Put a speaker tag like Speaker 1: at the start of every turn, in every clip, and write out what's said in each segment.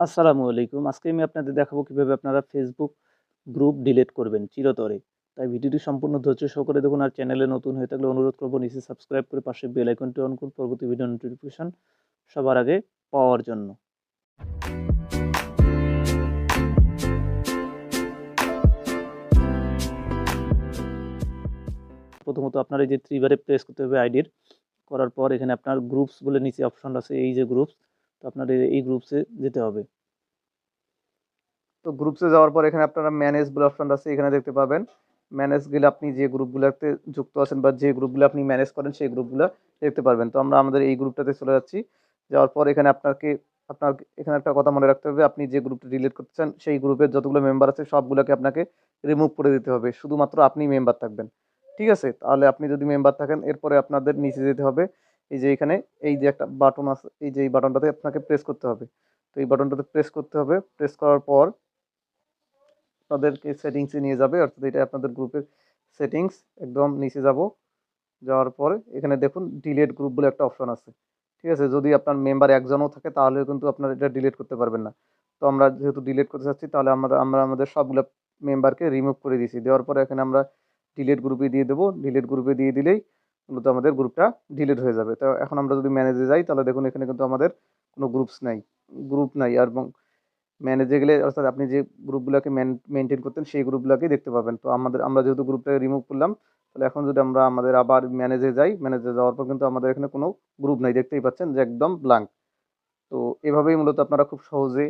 Speaker 1: আসসালামু আলাইকুম। আজকে আমি আপনাদের দেখাবো কীভাবে আপনারা ফেসবুক গ্রুপ ডিলিট করবেন চিরতরে। তাই ভিডিওটি সম্পূর্ণ ধৈর্য সহকারে দেখুন আর চ্যানেলে নতুন হয়ে থাকলে অনুরোধ করব নিচে সাবস্ক্রাইব করে পাশে বেল আইকনটি অন করুন পরবর্তী ভিডিও নোটিফিকেশন সবার আগে পাওয়ার জন্য। প্রথমত আপনার এই যে ত্রিবারে প্রেস করতে হবে আইডির করার পর এখানে আপনার গ্রুপস বলে নিচে অপশন আছে, এই যে গ্রুপস আপনার এই- গ্রুপসে যেতে হবে।
Speaker 2: তো গ্রুপসে যাওয়ার পর এখানে আপনারা ম্যানেজ বলে অপশন আছে, এখানে দেখতে পাবেন। ম্যানেজ গেলে আপনি যে গ্রুপগুলোতে যুক্ত আছেন বা যে গ্রুপগুলো আপনি ম্যানেজ করেন, সেই গ্রুপগুলো দেখতে পারবেন। তো আমরা আমাদের এই গ্রুপটাতে চলে যাচ্ছি। যাওয়ার পর এখানে আপনাকে, আপনার এখানে একটা কথা মনে রাখতে হবে, আপনি যে গ্রুপটা ডিলিট করতে চান, সেই গ্রুপের যতগুলো মেম্বার আছে, সবগুলোকে আপনাকে রিমুভ করে দিতে হবে। শুধুমাত্র আপনি মেম্বার থাকবেন। ঠিক আছে? তাহলে আপনি যদি মেম্বার থাকেন, এরপরে আপনাদের নিচে যেতে হবে। এই যে এখানে এই যে একটা বাটন আছে, এই যে এই বাটনটাতে আপনাকে প্রেস করতে হবে। তো এই বাটনটাতে প্রেস করতে হবে। প্রেস করার পর আপনাদেরকে সেটিংসে নিয়ে যাবে। অর্থাৎ এটা আপনাদের গ্রুপের সেটিংস একদম নিচে যাব। যাওয়ার পরে এখানে দেখুন ডিলেট গ্রুপ বলে একটা অপশন আছে। ঠিক আছে? যদি আপনার মেম্বার একজনও থাকে তাহলে কিন্তু আপনার এটা ডিলিট করতে পারবেন না। তো আমরা যেহেতু ডিলিট করতে চাচ্ছি, তাহলে আমরা আমরা আমাদের সবগুলো মেম্বারকে রিমুভ করে দিয়েছি। দেওয়ার পরে এখানে আমরা ডিলেট গ্রুপে দিয়ে দেবো। ডিলেট গ্রুপে দিয়ে দিলেই মূলত আমাদের গ্রুপটা ডিলিট হয়ে যাবে। তো এখন আমরা যদি ম্যানেজে যাই, তাহলে দেখুন এখানে কিন্তু আমাদের কোনো গ্রুপস নাই। গ্রুপ নাই, আর এবং ম্যানেজে গেলে অর্থাৎ আপনি যে গ্রুপগুলোকে মেনটেন করতেন, সেই গ্রুপগুলোকেই দেখতে পাবেন। তো আমাদের, আমরা যেহেতু গ্রুপটাকে রিমুভ করলাম, তাহলে এখন যদি আমরা আমাদের আবার ম্যানেজে যাই ম্যানেজে যাওয়ার পর কিন্তু আমাদের এখানে কোনো গ্রুপ নাই। দেখতেই পাচ্ছেন যে একদম ব্ল্যাঙ্ক তো এভাবেই মূলত আপনারা খুব সহজে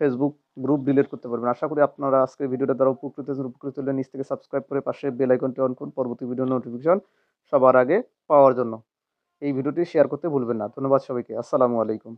Speaker 2: ফেসবুক গ্রুপ ডিলিট করতে পারবেন। আশা করি আপনারা আজকের ভিডিওটা দ্বারা উপকৃত। উপকৃত হলে নিচ থেকে সাবস্ক্রাইব করে পাশে বেল আইকনটি অন করুন। পরবর্তী ভিডিও নোটিফিকেশন সবার আগে পাওয়ার জন্য। এই ভিডিওটি শেয়ার করতে ভুলবেন না। ধন্যবাদ সবাইকে। আসসালামু আলাইকুম।